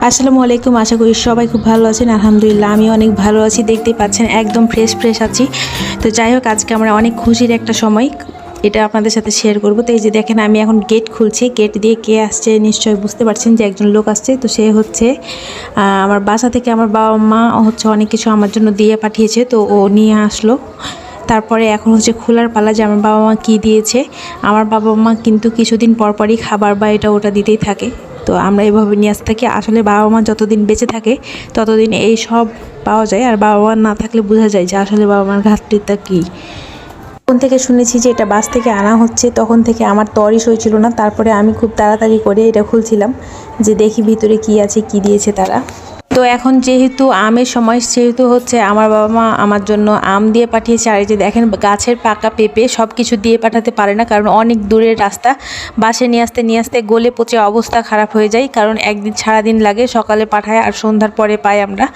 আসসালামু আলাইকুম, আশা করি সবাই খুব ভালো আছেন। আলহামদুলিল্লাহ আমি অনেক ভালো আছি, দেখতে পাচ্ছেন একদম ফ্রেশ ফ্রেশ আছি। তো যাই হোক, আজকে আমরা অনেক খুশির একটা সময়, এটা আপনাদের সাথে শেয়ার করব। তো এই যে দেখেন, আমি এখন গেট খুলছি। গেট দিয়ে কে আসছে নিশ্চয়ই বুঝতে পারছেন যে একজন লোক আসছে। তো সে হচ্ছে আমার বাসা থেকে আমার বাবা মা হচ্ছে অনেক কিছু আমার জন্য দিয়ে পাঠিয়েছে। তো ও নিয়ে আসলো। তারপরে এখন হচ্ছে খোলার পালা যে আমার বাবা মা কী দিয়েছে। আমার বাবা মা কিন্তু কিছুদিন পরপরই খাবার বা এটা ওটা দিতেই থাকে। তো আমরা এভাবে নিয়ে আসতে থাকি। আসলে বাবা মা যতদিন বেঁচে থাকে, ততদিন এই সব পাওয়া যায়। আর বাবা মা না থাকলে বোঝা যায় যে আসলে বাবা মার ঘাটতিটা কী। তখন থেকে শুনেছি যে এটা বাস থেকে আনা হচ্ছে। তখন থেকে আমার তরই সইছিল না। তারপরে আমি খুব তাড়াতাড়ি করে এটা খুলছিলাম যে দেখি ভিতরে কি আছে, কি দিয়েছে তারা। তো এখন যেহেতু আমের সময়, সেহেতু হচ্ছে আমার বাবা মা আমার জন্য আম দিয়ে পাঠিয়েছে। আর এই যে দেখেন, গাছের পাকা পেঁপে সব কিছু দিয়ে পাঠাতে পারে না, কারণ অনেক দূরের রাস্তা। বাসে নিয়ে আসতে নিয়ে আসতে গলে পচে অবস্থা খারাপ হয়ে যায়, কারণ একদিন সারাদিন লাগে সকালে পাঠায় আর সন্ধ্যার পরে পাই আমরা।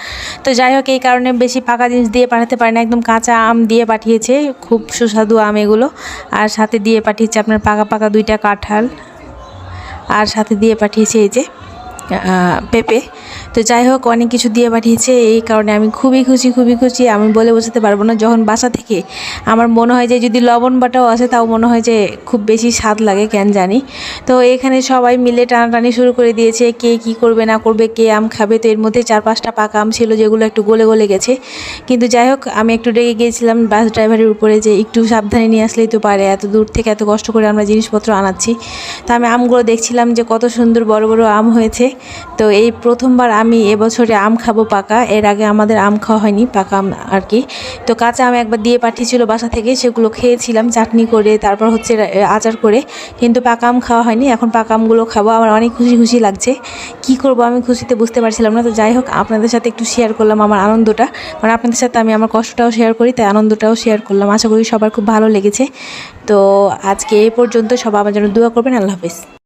তো যাই হোক, এই কারণে বেশি পাকা জিনিস দিয়ে পাঠাতে পারে না। একদম কাঁচা আম দিয়ে পাঠিয়েছে, খুব সুস্বাদু আম এগুলো। আর সাথে দিয়ে পাঠিয়েছে আপনার পাকা পাকা দুইটা কাঁঠাল। আর সাথে দিয়ে পাঠিয়েছে এই যে পেঁপে। তো যাই হোক, অনেক কিছু দিয়ে পাঠিয়েছে। এই কারণে আমি খুবই খুশি খুবই খুশি। আমি বলে বোঝাতে পারব না, যখন বাসা থেকে আমার মনে হয় যে যদি লবণ বাটাও আসে, তাও মনে হয় যে খুব বেশি স্বাদ লাগে, কেন জানি। তো এখানে সবাই মিলে টানাটানি শুরু করে দিয়েছে, কে কি করবে, না করবে, কে আম খাবে। তো এর মধ্যে চার পাঁচটা পাকা আম ছিল, যেগুলো একটু গলে গলে গেছে। কিন্তু যাই হোক, আমি একটু রেগে গিয়েছিলাম বাস ড্রাইভারের উপরে যে একটু সাবধানে নিয়ে আসলেই তো পারে, এত দূর থেকে এত কষ্ট করে আমরা জিনিসপত্র আনাচ্ছি। তো আমি আমগুলো দেখছিলাম যে কত সুন্দর বড় বড় আম হয়েছে। তো এই প্রথমবার আমি এবছরে আম খাব পাকা। এর আগে আমাদের আম খাওয়া হয়নি, পাকা আম আর কি। তো কাঁচা আম একবার দিয়ে পাঠিয়েছিল বাসা থেকে, সেগুলো খেয়েছিলাম, চাটনি করে, তারপর হচ্ছে আচার করে। কিন্তু পাকা আম খাওয়া হয়নি, এখন পাকা আমগুলো খাব। আমার অনেক খুশি খুশি লাগছে। কি করব আমি খুশিতে বুঝতে পারছিলাম না। তো যাই হোক, আপনাদের সাথে একটু শেয়ার করলাম আমার আনন্দটা। কারণ আপনাদের সাথে আমি আমার কষ্টটাও শেয়ার করি, তাই আনন্দটাও শেয়ার করলাম। আশা করি সবার খুব ভালো লেগেছে। তো আজকে এই পর্যন্ত সবাই আমার জন্য দোয়া করবেন। আল্লাহ হাফিজ।